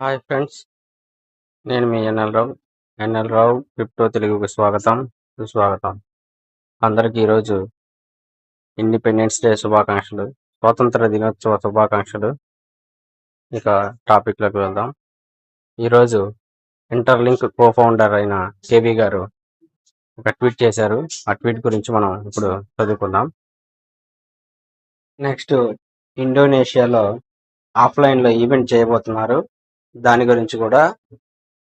Hi friends నేను మీ NL Rao. NL Rao crypto తెలుగుకు స్వాగతం సుస్వాగతం. అందరికీ ఈరోజు ఇండిపెండెన్స్ డే శుభాకాంక్షలు స్వాతంత్ర దినోత్సవ శుభాకాంక్షలు. ఇక టాపిక్లోకి వెళ్దాం. ఈరోజు ఇంటర్లింక్ కో ఫౌండర్ అయిన కేబీ గారు ఒక ట్వీట్ చేశారు. ఆ ట్వీట్ గురించి మనం ఇప్పుడు చదువుకుందాం. నెక్స్ట్ ఇండోనేషియాలో ఆఫ్లైన్లో ఈవెంట్ చేయబోతున్నారు. దాని గురించి కూడా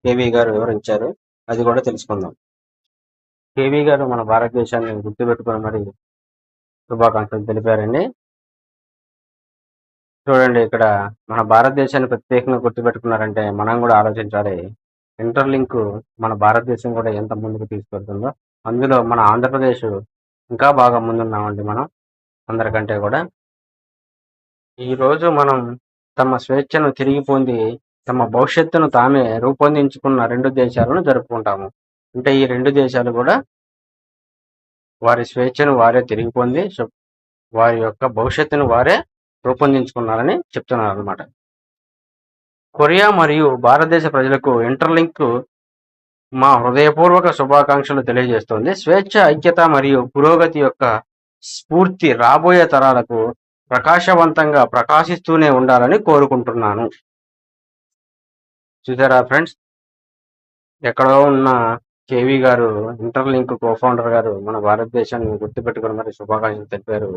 కేవీ గారు వివరించారు. అది కూడా తెలుసుకుందాం. కేవీ గారు మన భారతదేశాన్ని గుర్తుపెట్టుకుని మరి శుభాకాంక్షలు తెలిపారండి. చూడండి ఇక్కడ మన భారతదేశాన్ని ప్రత్యేకంగా గుర్తుపెట్టుకున్నారంటే మనం కూడా ఆలోచించాలి. ఇంటర్లింక్ మన భారతదేశం కూడా ఎంత ముందుకు తీసుకెళ్తుందో. అందులో మన ఆంధ్రప్రదేశ్ ఇంకా బాగా ముందున్నామండి మనం అందరికంటే కూడా. ఈరోజు మనం తమ స్వేచ్ఛను తిరిగి పొంది తమ భవిష్యత్తును తామే రూపొందించుకున్న రెండు దేశాలను జరుపుకుంటాము. అంటే ఈ రెండు దేశాలు కూడా వారి స్వేచ్ఛను వారే తిరిగి పొంది వారి యొక్క భవిష్యత్తును వారే రూపొందించుకున్నారని చెప్తున్నారు అనమాట కొరియా మరియు భారతదేశ ప్రజలకు ఇంటర్లింక్ మా హృదయపూర్వక శుభాకాంక్షలు తెలియజేస్తోంది. స్వేచ్ఛ ఐక్యత మరియు పురోగతి యొక్క స్ఫూర్తి రాబోయే తరాలకు ప్రకాశవంతంగా ప్రకాశిస్తూనే ఉండాలని కోరుకుంటున్నాను. చూసారా ఫ్రెండ్స్? ఎక్కడో ఉన్న కేవీ గారు ఇంటర్లింక్ కోఫౌండర్ గారు మన భారతదేశాన్ని గుర్తుపెట్టుకుని మరి శుభాకాంక్షలు తెలిపారు.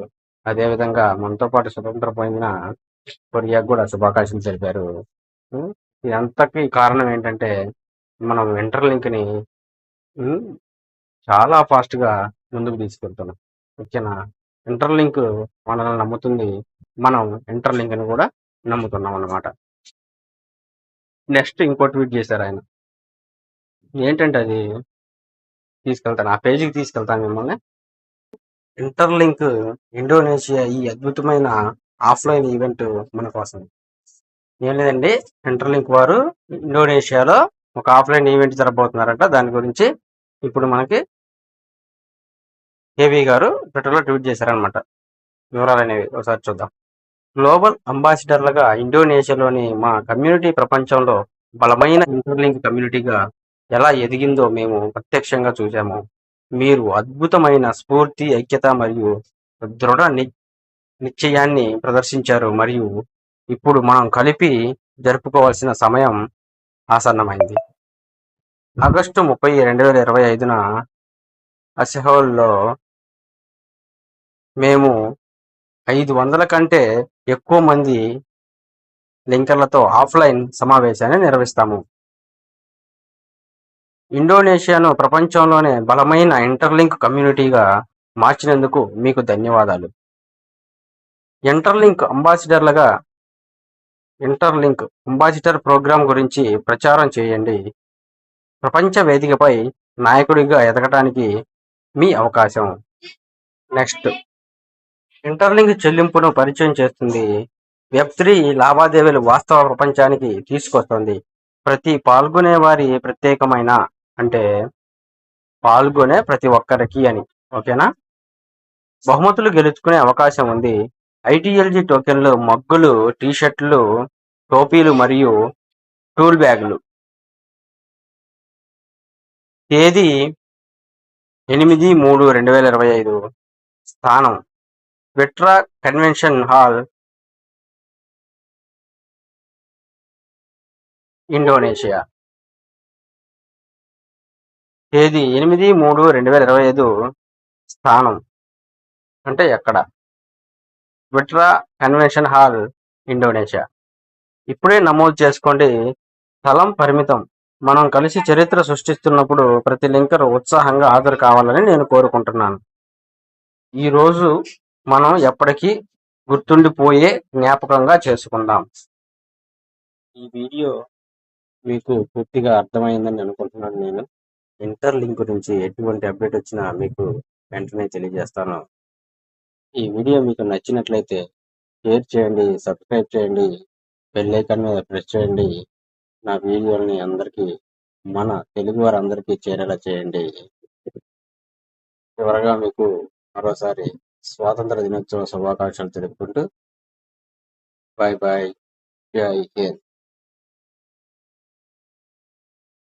అదేవిధంగా మనతో పాటు స్వతంత్ర పొందిన కొరియాకు కూడా శుభాకాంక్షలు తెలిపారు. ఇదంతకి కారణం ఏంటంటే మనం ఇంటర్లింక్ని చాలా ఫాస్ట్గా ముందుకు తీసుకెళ్తున్నాం. ఓకేనా? ఇంటర్లింక్ మనల్ని నమ్ముతుంది. మనం ఇంటర్లింక్ని కూడా నమ్ముతున్నాం అన్నమాట. నెక్స్ట్ ఇంకో ట్వీట్ చేశారు ఆయన. ఏంటంటే అది? తీసుకెళ్తాను. ఆ పేజీకి తీసుకెళ్తాను మిమ్మల్ని. ఇంటర్లింక్ ఇండోనేషియా ఈ అద్భుతమైన ఆఫ్లైన్ ఈవెంట్ మన కోసం. ఏం లేదండి ఇంటర్లింక్ వారు ఇండోనేషియాలో ఒక ఆఫ్లైన్ ఈవెంట్ జరగబోతున్నారట. దాని గురించి ఇప్పుడు మనకి కేవీ గారు ట్విట్టర్లో ట్వీట్ చేశారనమాట వివరాలు అనేవి ఒకసారి చూద్దాం. గ్లోబల్ అంబాసిడర్లుగా ఇండోనేషియాలోని మా కమ్యూనిటీ ప్రపంచంలో బలమైన ఇంటర్లింక్ కమ్యూనిటీగా ఎలా ఎదిగిందో మేము ప్రత్యక్షంగా చూశాము. మీరు అద్భుతమైన స్ఫూర్తి ఐక్యత మరియు దృఢ నిశ్చయాన్ని ప్రదర్శించారు మరియు ఇప్పుడు మనం కలిపి జరుపుకోవాల్సిన సమయం ఆసన్నమైంది. ఆగస్టు ముప్పై రెండు వేల ఇరవై ఐదున అసెహోల్లో మేము ఐదు వందల కంటే ఎక్కువ మంది లింకర్లతో ఆఫ్లైన్ సమావేశాన్ని నిర్వహిస్తాము. ఇండోనేషియాను ప్రపంచంలోనే బలమైన ఇంటర్లింక్ కమ్యూనిటీగా మార్చినందుకు మీకు ధన్యవాదాలు. ఇంటర్లింక్ అంబాసిడర్లుగా ఇంటర్లింక్ అంబాసిడర్ ప్రోగ్రాం గురించి ప్రచారం చేయండి. ప్రపంచ వేదికపై నాయకుడిగా ఎదగటానికి మీ అవకాశం. నెక్స్ట్. ఇంటర్లింక్ చెల్లింపును పరిచయం చేస్తుంది. వెబ్ త్రీ లావాదేవీలు వాస్తవ ప్రపంచానికి తీసుకొస్తుంది. ప్రతి పాల్గొనే వారి ప్రత్యేకమైన అంటే పాల్గొనే ప్రతి ఒక్కరికి అని. ఓకేనా? బహుమతులు గెలుచుకునే అవకాశం ఉంది. ఐటీఎల్జీ టోకెన్లు మగ్గులు టీషర్ట్లు టోపీలు మరియు టూల్ బ్యాగులు. తేదీ ఎనిమిది మూడు రెండు వేల ఇరవై ఐదు. స్థానం. విట్రా కన్వెన్షన్ హాల్ ఇండోనేషియా తేదీ ఎనిమిది మూడు రెండు వేల ఇరవై ఐదు స్థానం. అంటే ఎక్కడ? విట్రా కన్వెన్షన్ హాల్ ఇండోనేషియా ఇప్పుడే నమోదు చేసుకోండి. స్థలం పరిమితం. మనం కలిసి చరిత్ర సృష్టిస్తున్నప్పుడు ప్రతి లింకర్ ఉత్సాహంగా హాజరు కావాలని నేను కోరుకుంటున్నాను. ఈరోజు మనం ఎప్పటికీ గుర్తుండిపోయే జ్ఞాపకంగా చేసుకుందాం. ఈ వీడియో మీకు పూర్తిగా అర్థమైందని అనుకుంటున్నాను నేను. ఇంటర్ లింక్ గురించి ఎటువంటి అప్డేట్ వచ్చినా మీకు వెంటనే తెలియజేస్తాను. ఈ వీడియో మీకు నచ్చినట్లయితే షేర్ చేయండి సబ్స్క్రైబ్ చేయండి బెల్లైకన్ మీద ప్రెస్ చేయండి. నా వీడియోని అందరికీ మన తెలుగు వారందరికీ చేరేలా చేయండి. చివరగా మీకు మరోసారి స్వాతంత్ర దినోత్సవ శుభాకాంక్షలు తెలుపుకుంటూ బాయ్ బాయ్ జై హింద్.